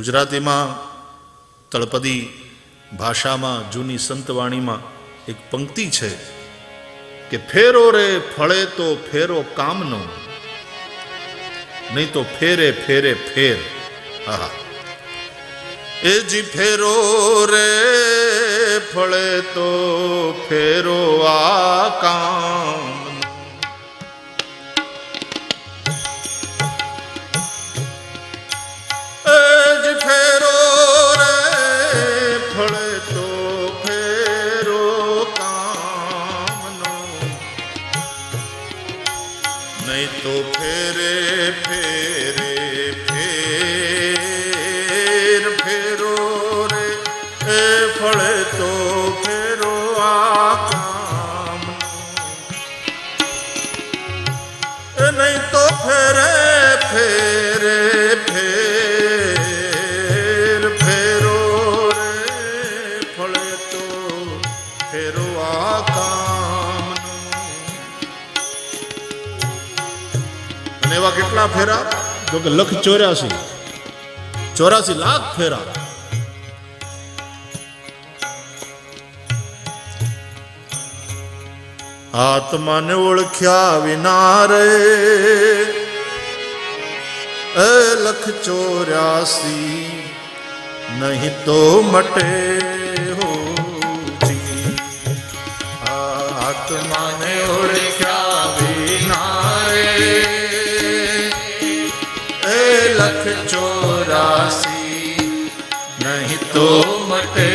ગુજરાતીમાં તળપદી ભાષામાં, જૂની સંતવાણીમાં એક પંક્તિ છે કે ફેરો રે ફળે તો ફેરો કામનો, નહીં તો ફેરે ફેરે ફેર. આહા. એ જી ફેરો રે ફળે તો ફેરો આ કામ. નહીં તો ફેરે ફેરે ફેરા જો કે લખ ચોર્યાસી. ચોરાસી લાખ ફેરા. આત્માને ઓળખ્યા વિના રે. એ લખ ચોર્યાસી, નહીં તો મટે. લખ ચોરાસી નહીં તો મટે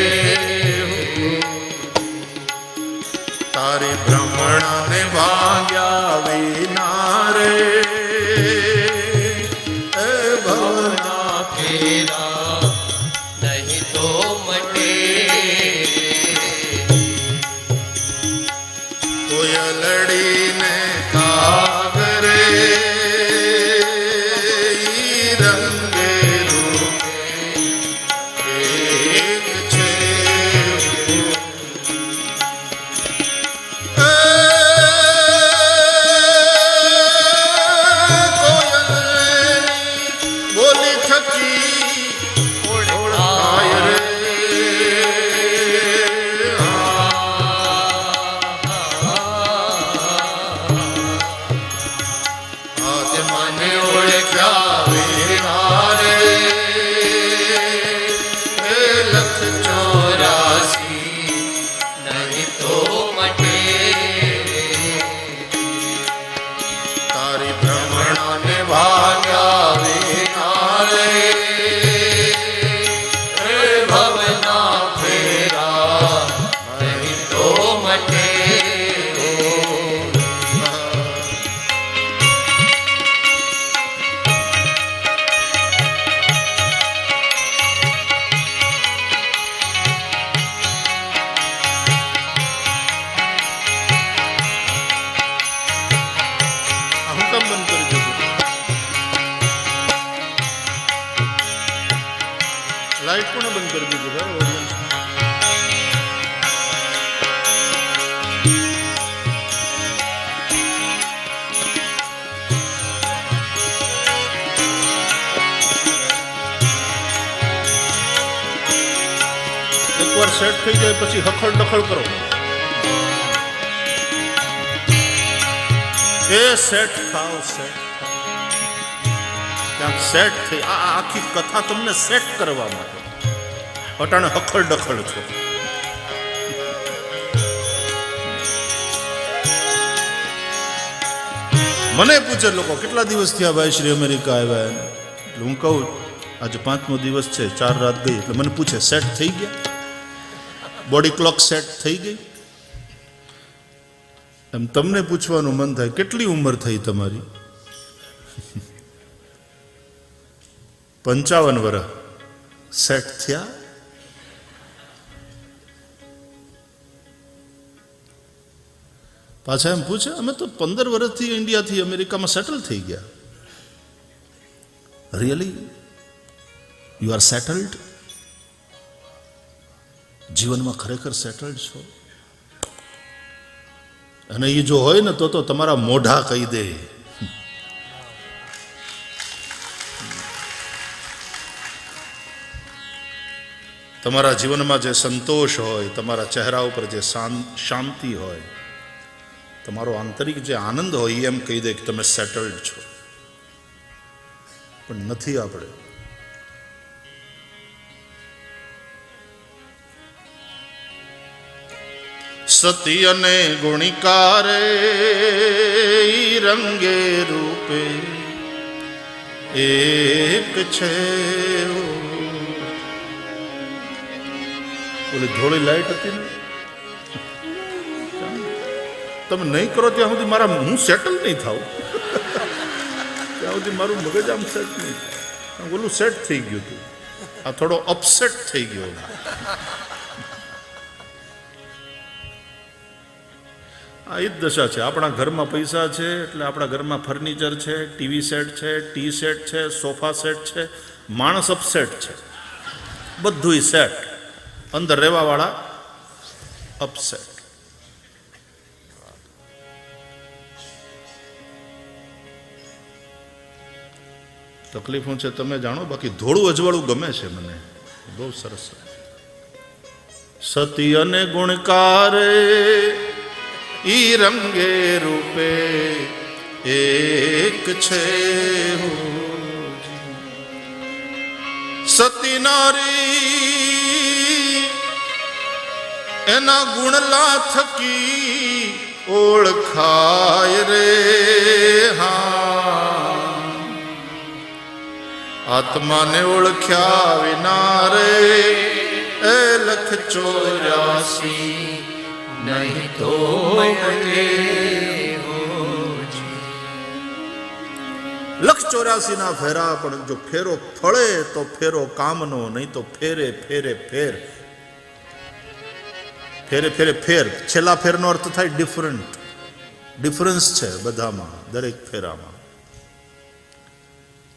તારી ભ્રમણાને ભાગ્યા વિના રે આત્માને થઈ જાય પછી હખડ ડખડ કરો. એ સેટ થાવ સેટ ક્યાંક સેટ થઈ, આ આખી કથા તમને સેટ કરવા માટે. અટાણે હખડ ડખડ છો. મને પૂછે લોકો, કેટલા દિવસ થયા ભાઈ શ્રી અમેરિકા આવ્યા? એટલે હું કહું, આજે પાંચમો દિવસ છે, ચાર રાત ગઈ, એટલે મને પૂછે સેટ થઈ ગયા? બોડી ક્લોક સેટ થઈ ગઈ? એમ તમને પૂછવાનું મન થાય કેટલી ઉંમર થઈ તમારી? પંચાવન વર્ષ સેટ થયા? પાછા એમ પૂછે અમે તો પંદર વર્ષથી ઇન્ડિયાથી અમેરિકામાં સેટલ થઈ ગયા. રિયલી યુ આર સેટલ્ડ જીવનમાં ખરેખર સેટલ્ડ છો? અને એ જો હોય ને તો તો તમારા મોઢા કહી દે. તમારા જીવનમાં જે સંતોષ હોય, તમારા ચહેરા ઉપર જે શાંતિ હોય, તમારો આંતરિક જે આનંદ હોય એમ કહી દે કે તમે સેટલ્ડ છો. પણ નથી આપણે. સતી અને ગુણિકારે રંગે રૂપે એક છે. ઓલી ધોળી લાઈટ હતી ને? તમે નહીં કરો ત્યાં સુધી મારા હું સેટલ નહીં થાવ ત્યાં સુધી મારું મગજ આમ સેટ નહીં. ઓલું સેટ થઈ ગયું હતું. આ થોડો અપસેટ થઈ ગયો. આ એ જ દશા છે. આપણા ઘરમાં પૈસા છે, એટલે આપણા ઘરમાં ફર્નિચર છે, ટીવી સેટ છે, ટી સેટ છે, સોફા સેટ છે, માણસ અપસેટ છે. બધુંય સેટ અંદર રહેવાવાળા અપસેટ તકલીફો છે તમે જાણો? બાકી ધોળું અજવાળું ગમે છે મને. બહુ સરસ. સતી અને ગુણકારે ઈ રંગે રૂપે એક છે સતી નારી, એના ગુણલા થકી ઓળખાય રે હા. આત્માને ઓળખ્યા વિના રે, એ લખ ચોર્યાસી. નહીં તો લક્ષ ચોરાસી ના ફેરા, પણ જો ફેરો ફળે તો ફેરો કામનો, નહીં તો ફેરે ફેરે ફેર. ફેરે ફેરે ફેર. છેલ્લા ફેરનો અર્થ થાય ડિફરન્ટ ડિફરન્સ છે બધામાં, દરેક ફેરામાં.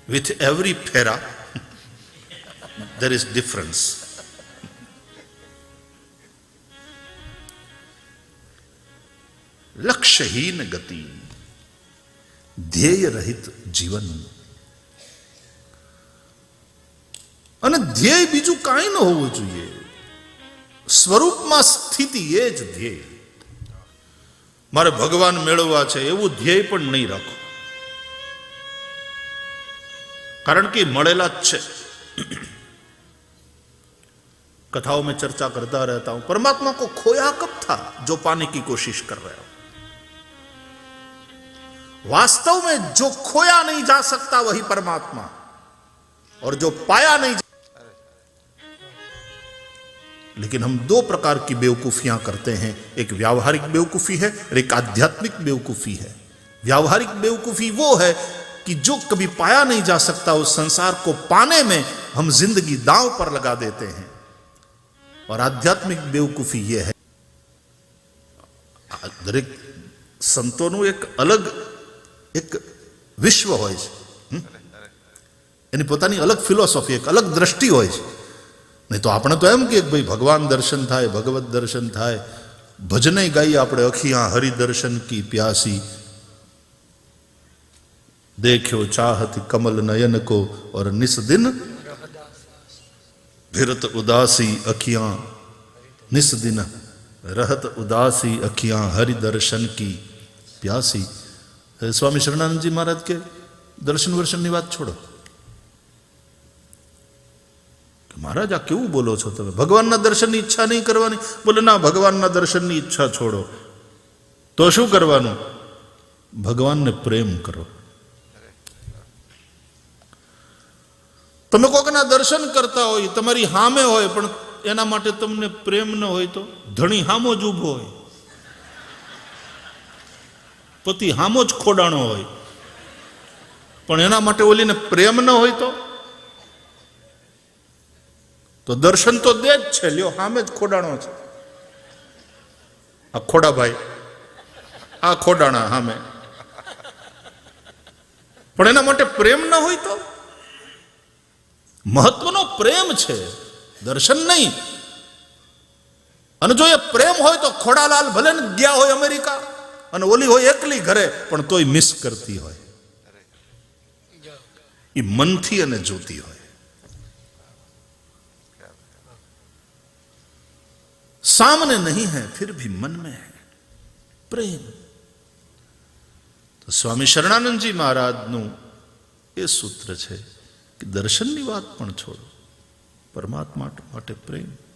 વિથ એવરી ફેરા દેર ઇઝ ડિફરન્સ લક્ષ્યહીન ગતિ ધ્યેય રહિત જીવન. અને ધ્યેય બીજું કાંઈ ન હોવું જોઈએ. સ્વરૂપમાં સ્થિતિ એ જ ધ્યેય. મારે ભગવાન મેળવવા છે એવું ધ્યેય પણ નહીં રાખો. કારણ કે મળેલા જ છે. કથાઓ મેં ચર્ચા કરતા રહેતા હું. પરમાત્મા કો ખોયા કબ થા, જો પાને કી કોશિશ કર રહ્યા वास्तव में जो खोया नहीं जा सकता वही परमात्मा। और जो पाया नहीं जा लेकिन हम दो प्रकार की बेवकूफियाँ करते हैं। एक व्यावहारिक बेवकूफ़ी है और एक आध्यात्मिक बेवकूफ़ी है। व्यावहारिक बेवकूफ़ी वो है कि जो कभी पाया नहीं जा सकता उस संसार को पाने में हम ज़िंदगी दांव पर लगा देते हैं। और आध्यात्मिक बेवकूफ़ी यह है। संतों एक अलग એક અલગ એક વિશ્વ હોય છે હમ? એની પોતાની અલગ ફિલોસોફી એક અલગ દ્રષ્ટિ હોય છે નહીં તો આપણે તો એમ કે ભાઈ ભગવાન દર્શન થાય ભગવત દર્શન થાય ભજને ગાઈએ આપણે અખિયા હરિદર્શન કી પ્યાસી દેખ્યો ચાહત કમલ નયન કો और निस दिन फिरत उदासी अखियां निस दिन रहत उदासी अखियां हरि दर्शन की प्यासी એ સ્વામી શરણાનંદજી મહારાજ કે, દર્શન વર્શનની વાત છોડો. મહારાજ, આ કેવું બોલો છો તમે? ભગવાનના દર્શનની ઈચ્છા નહીં કરવાની? બોલે, ના, ભગવાનના દર્શનની ઈચ્છા છોડો. તો શું કરવાનું? ભગવાનને પ્રેમ કરો. તમે કોકના દર્શન કરતા હોય, તમારી હામે હોય, પણ એના માટે તમને પ્રેમ ન હોય તો ધણી હામો જ ઊભો હોય. પતિ હામો જ ખોડાણો હોય. પણ એના માટે ઓલીને પ્રેમ ન હોય તો? તો દર્શન તો દે જ છે, લ્યો સામે જ ખોડાણો છે. આ ખોડાભાઈ, આ ખોડાણા સામે પણ એના માટે પ્રેમ ન હોય તો? મહત્વનો પ્રેમ છે, દર્શન નહીં. અને જો એ પ્રેમ હોય તો ખોડાલાલ ભલે ગયા હોય અમેરિકા. અને ઓલી હોય એકલી ઘરે, પણ તોય મિસ કરતી હોય. એ મનથી અને જોતી હોય. સામને નહીં હે, ફિર ભી મન મેં હૈ. પ્રેમ. તો સ્વામી શરણાનંદજી મહારાજનું એ સૂત્ર છે કે દર્શનની વાત પણ છોડો. પરમાત્મા માટે પ્રેમ.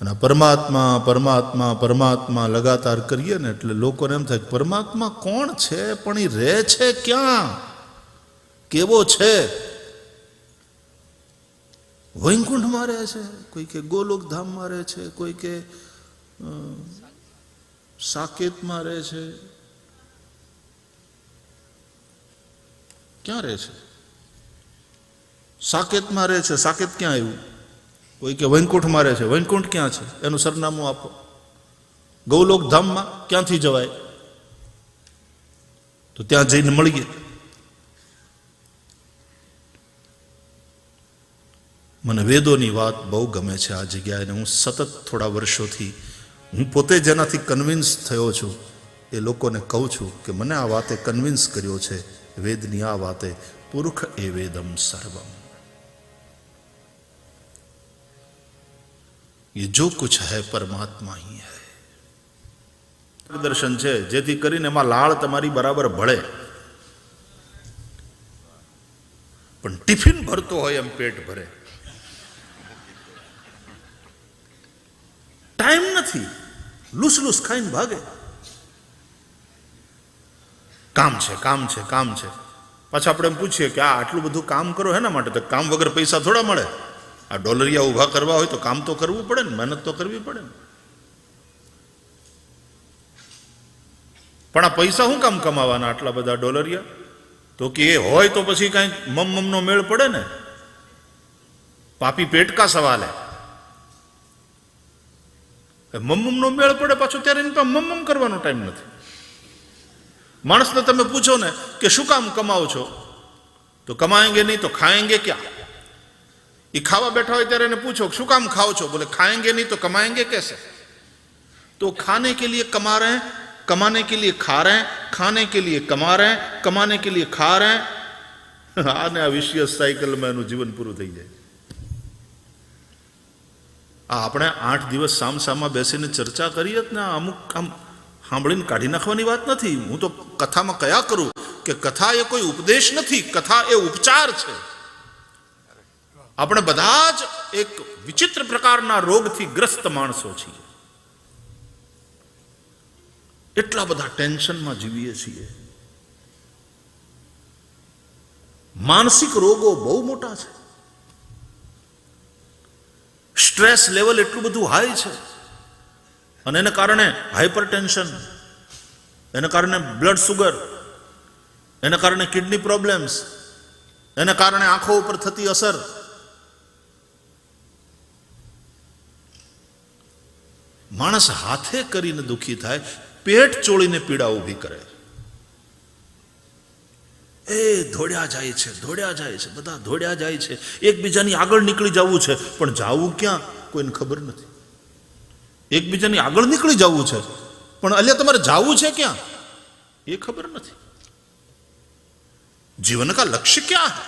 અને પરમાત્મા પરમાત્મા પરમાત્મા લગાતાર કરીએ ને એટલે લોકોને એમ થાય પરમાત્મા કોણ છે? પણ એ રહે છે ક્યાં? કેવો છે? વૈકુંઠમાં રહે છે, કોઈ કે ગોલોક ધામમાં રહે છે, કોઈ કે સાકેતમાં રહે છે. ક્યાં રહે છે? સાકેતમાં રહે છે. સાકેત ક્યાં આવ્યું? કોઈ કે વૈકુંઠ મારે છે, વૈકુંઠ ક્યાં છે? એનું સરનામું આપો. ગૌલોક ધામમાં ક્યાંથી જવાય? તો ત્યાં જઈને મળીએ. મને વેદોની વાત બહુ ગમે છે આ જગ્યાએ અને હું સતત થોડા વર્ષોથી હું પોતે જેનાથી કન્વિન્સ થયો છું, એ લોકોને કહું છું કે મને આ વાતે કન્વિન્સ કર્યો છે, વેદની આ વાતે પુરુષ એ વેદમ સર્વમ. એ જો કુછ હૈ પરમાત્મા હી હૈ દર્શન છે જેથી કરીને એમાં લાળ તમારી બરાબર ભળે પણ ટિફિન ભરતો હોય એમ પેટ ભરે। ટાઈમ નથી, લૂસલૂસ ખાઈને ભાગે। કામ છે કામ છે કામ છે। પાછા આપણે એમ પૂછીએ કે આ આટલું બધું કામ કરો, એના માટે તો કામ વગર પૈસા થોડા મળે? આ ડોલરિયા ઊભા કરવા હોય તો કામ તો કરવું પડે ને, મહેનત તો કરવી પડે ને. પણ આ પૈસા શું કામ કમાવાના આટલા બધા ડોલરિયા? તો કે એ હોય તો પછી કાંઈક મમ મમનો મેળ પડે ને? પાપી પેટકા સવાલે. સવાલ હે મેળ પડે પાછો ત્યારે એની પાસે મમમ કરવાનો ટાઈમ નથી. માણસને તમે પૂછો ને કે શું કામ કમાવો છો? તો કમાએંગે નહીં તો ખાએંગે ક્યાં? એ ખાવા બેઠા હોય ત્યારે એને પૂછો શું કામ ખાઓ છો? બોલે ખાएंगे નહીં તો કમાएंगे कैसे તો ખાને કે लिए कमा रहे हैं कमाने के लिए खा रहे हैं खाने के लिए कमा रहे हैं कमाने के આને આ વિશિયસ સાયકલમાં એનું જીવન પૂરું થઈ જાય. આ આપણે આઠ દિવસ સામસામાં બેસીને ચર્ચા કરીએ જ ને, અમુક આમ સાંભળીને કાઢી નાખવાની વાત નથી. હું તો કથામાં કયા કરું કે કથા એ કોઈ ઉપદેશ નથી, કથા એ ઉપચાર છે. આપણે બધા જ એક વિચિત્ર પ્રકારના રોગથી ગ્રસ્ત માણસો છીએ. એટલા બધા ટેન્શનમાં જીવીએ છીએ. માનસિક રોગો બહુ મોટા છે. સ્ટ્રેસ લેવલ એટલું બધું હાઈ છે. અને એને કારણે હાઈપર ટેન્શન એને કારણે બ્લડ સુગર, એને કારણે કિડની પ્રોબ્લેમ્સ, એને કારણે આંખો ઉપર થતી અસર માણસ હાથે કરીને દુખી થાય પેટ ચોળીને પીડા ઊભી કરે એ દોડ્યા જાય છે દોડ્યા જાય છે બધા દોડ્યા જાય છે એકબીજાની આગળ નીકળી જવું છે પણ જાવું ક્યાં કોઈને ખબર નથી એકબીજાની આગળ નીકળી જવું છે પણ અલ્યા તમારે જાવું છે ક્યાં એ ખબર નથી जीवन का लक्ष्य क्या है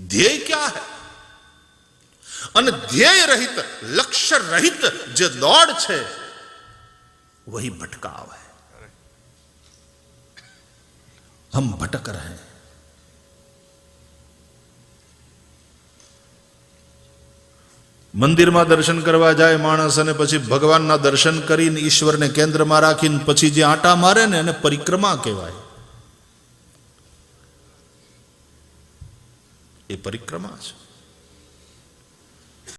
ध्येय क्या है અને ધ્યેય રહિત લક્ષ્ય રહિત જે દોડ છે वही भटकाव है हम भटक रहे हैं મંદિરમાં દર્શન કરવા જાય માણસ અને પછી ભગવાનના દર્શન કરીને ઈશ્વરને કેન્દ્રમાં રાખીને પછી જે આંટા મારે ને એને પરિક્રમા કહેવાય એ પરિક્રમા છે